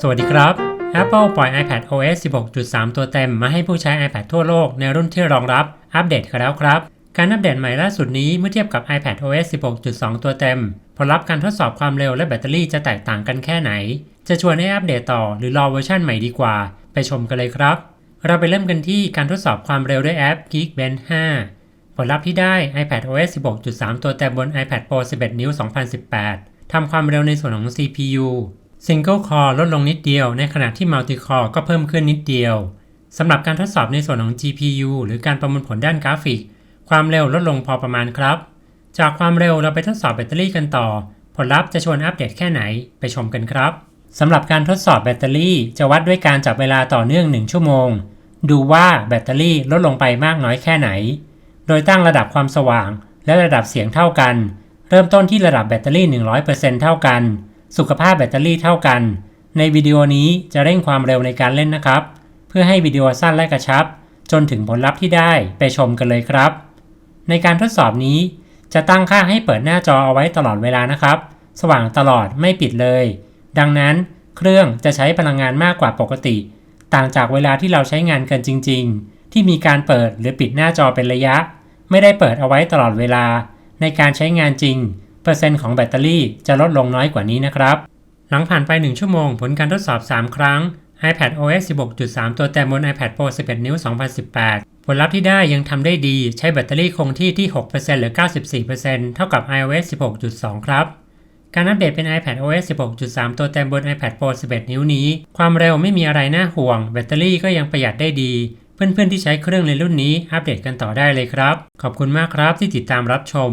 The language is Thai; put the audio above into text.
สวัสดีครับ Apple ปล่อย iPad OS 16.3 ตัวเต็มมาให้ผู้ใช้ iPad ทั่วโลกในรุ่นที่รองรับอัปเดตกันแล้วครับ การอัปเดตใหม่ล่าสุดนี้เมื่อเทียบกับ iPad OS 16.2 ตัวเต็ม ผลลัพธ์การทดสอบความเร็วและแบตเตอรี่จะแตกต่างกันแค่ไหน จะชวนให้อัปเดตต่อหรือรอเวอร์ชันใหม่ดีกว่า ไปชมกันเลยครับ เราไปเริ่มกันที่การทดสอบความเร็วด้วยแอป Geekbench 5 ผลลัพธ์ที่ได้ iPad OS 16.3 ตัวเต็มบน iPad Pro 11 นิ้ว 2018ทำความเร็วในส่วนของ CPU Single Core ลดลงนิดเดียว ในขณะที่ Multi Core ก็เพิ่มขึ้นนิดเดียว สำหรับการทดสอบในส่วนของ GPU หรือการประมวลผลด้านกราฟิก ความเร็วลดลงพอประมาณครับ จากความเร็วเราไปทดสอบแบตเตอรี่กันต่อ ผลลัพธ์จะชวนอัปเดตแค่ไหนไปชมกันครับสำหรับการทดสอบแบตเตอรี่จะวัดด้วยการจับเวลาต่อเนื่อง 1 ชั่วโมง ดูว่าแบตเตอรี่ลดลงไปมากน้อยแค่ไหน โดยตั้งระดับความสว่าง และระดับเสียงเท่ากัน เริ่มต้นที่ระดับแบตเตอรี่ 100%เท่ากัน สุขภาพแบตเตอรี่เท่ากัน ในวิดีโอนี้จะเร่งความเร็วในการเล่นนะครับ เพื่อให้วิดีโอสั้นและกระชับ จนถึงผลลัพธ์ที่ได้ไปชมกันเลยครับ ในการทดสอบนี้จะตั้งค่าให้เปิดหน้าจอเอาไว้ตลอดเวลานะครับ สว่างตลอดไม่ปิดเลย ดังนั้นเครื่องจะใช้พลังงานมากกว่าปกติ ต่างจากเวลาที่เราใช้งานกันจริง ๆ ที่มีการเปิดหรือปิดหน้าจอเป็นระยะ ไม่ได้เปิดเอาไว้ตลอดเวลา ในการใช้งานจริง เปอร์เซ็นต์ของแบตเตอรี่จะลดลงน้อยกว่านี้นะครับ หลังผ่านไป 1 ชั่วโมง ผลการทดสอบ 3 ครั้ง iPad OS 16.3 ตัวเต็มบน iPad Pro 11 นิ้ว 2018 ผลลัพธ์ที่ได้ยังทำได้ดี ใช้แบตเตอรี่คงที่ที่ 6%หรือ 94%เท่ากับ iOS 16.2 ครับการอัปเดตเป็น iPad OS 16.3 ตัวเต็มบน iPad Pro 11 นิ้วนี้ ความเร็วไม่มีอะไรน่าห่วง แบตเตอรี่ก็ยังประหยัดได้ดี เพื่อนๆที่ใช้เครื่องในรุ่นนี้อัปเดตกันต่อได้เลยครับ ขอบคุณมากครับที่ติดตามรับชม